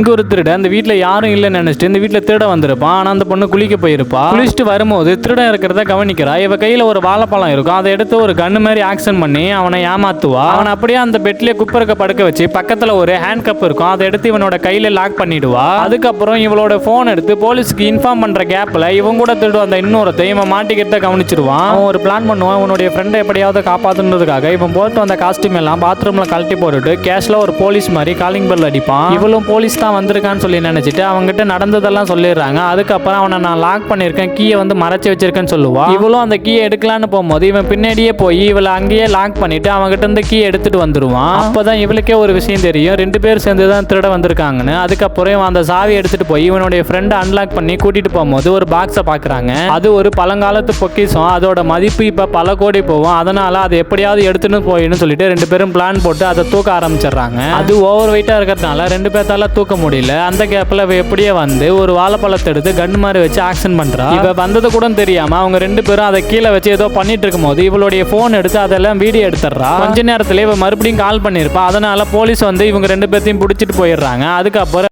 இங்கே ஒரு திருடன் அந்த வீட்டில் யாரும் இல்லைன்னு நினச்சிட்டு இந்த வீட்டில் திருட வந்திருப்பான் ஆனால் அந்த பொண்ணு குளிக்க போயிருப்பா. குளிச்சுட்டு வரும்போது திருடன் இருக்கிறத கவனிக்கிறா. இவ கையில் ஒரு வாழைப்பழம் இருக்கும். அதை எடுத்து ஒரு கண்ணு மாதிரி ஆக்ஷன் பண்ணி அவனை ஏமாத்துவா. அவன் அப்படியே அந்த பெட்லேயே குப்பரக்க படுக்க வச்சு பக்கத்தில் ஒரு ஹேண்ட் கப் இருக்கும். அதை எடுத்து இவனோட கையில் லாக் பண்ணிடுவா. அதுக்கப்புறம் இவளோட ஃபோன் எடுத்து போலீஸ்க்கு இன்ஃபார்ம் பண்ணுற கேப்பில் இவன் கூட திருடு அந்த இன்னொருத்த இவன் மாட்டிக்கிறத கவனிச்சிருவான். அவன் ஒரு பிளான் பண்ணுவான். இவனுடைய ஃப்ரெண்டை எப்படியாவது காப்பாத்துனதுக்காக இவன் போட்டு வந்த காஸ்டியூம் எல்லாம் பாத்ரூமில் கழட்டி போட்டுட்டு கேஷ்ல ஒரு போலீஸ் மாதிரி காலிங் பெல் அடிப்பான். இவளும் போலீஸ் தான். வந்திருக்கான்னு சொல்லி நினச்சிட்டு அவங்ககிட்ட நடந்ததெல்லாம் சொல்லிடுறாங்க. அதுக்கப்புறம் அவனை நான் லாக் பண்ணியிருக்கேன். கீயை வந்து மறைச்சி வச்சிருக்கேன்னு சொல்லுவான் இவளும் அந்த கீயை எடுக்கலான்னு போகும்போது இவன் பின்னாடியே போய் இவளை அங்கேயே லாக் பண்ணிட்டு அவங்ககிட்ட இருந்து கீ எடுத்துட்டு வந்துடுவான் அப்போதான் இவளுக்கே ஒரு விஷயம் தெரியும். ரெண்டு பேர் சேர்ந்து தான் திருட வந்திருக்காங்கன்னு. அதுக்கப்புறம் இவன் அந்த சாவி எடுத்துட்டு போய் இவனுடைய ஃப்ரெண்டை அன்லாக் பண்ணி கூட்டிட்டு போகும்போது ஒரு பாக்ஸை பார்க்குறாங்க அது ஒரு பழங்காலத்து பொக்கிஷம். அதோட மதிப்பு இப்போ பல கோடி போகும். அதனால அதை எப்படியாவது எடுத்துன்னு போயின்னு சொல்லிட்டு ரெண்டு பேரும் பிளான் போட்டு அதை தூக்க ஆரம்பிச்சிடுறாங்க. அது ஓவர் வெயிட்டாக இருக்கிறதுனால ரெண்டு பேர்த்தால தூக்க முடியல. அந்த கேப்பில் இவ எப்படியே வந்து ஒரு வாழைப்பழத்தை எடுத்து கன் மாதிரி வச்சு ஆக்ஷன் பண்ணுறா இவ வந்தது கூட தெரியாம அவங்க ரெண்டு பேரும் அதை கீழே வச்சு ஏதோ பண்ணிட்டு இருக்கும்போது இவளுடைய ஃபோன் எடுத்து அதெல்லாம் வீடியோ எடுத்துடுறா. கொஞ்ச நேரத்துல இவ மறுபடியும் கால் பண்ணியிருப்பா. அதனால போலீஸ் வந்து இவங்க ரெண்டு பேர்த்தையும் பிடிச்சிட்டு போயிடுறாங்க. அதுக்கப்புறம்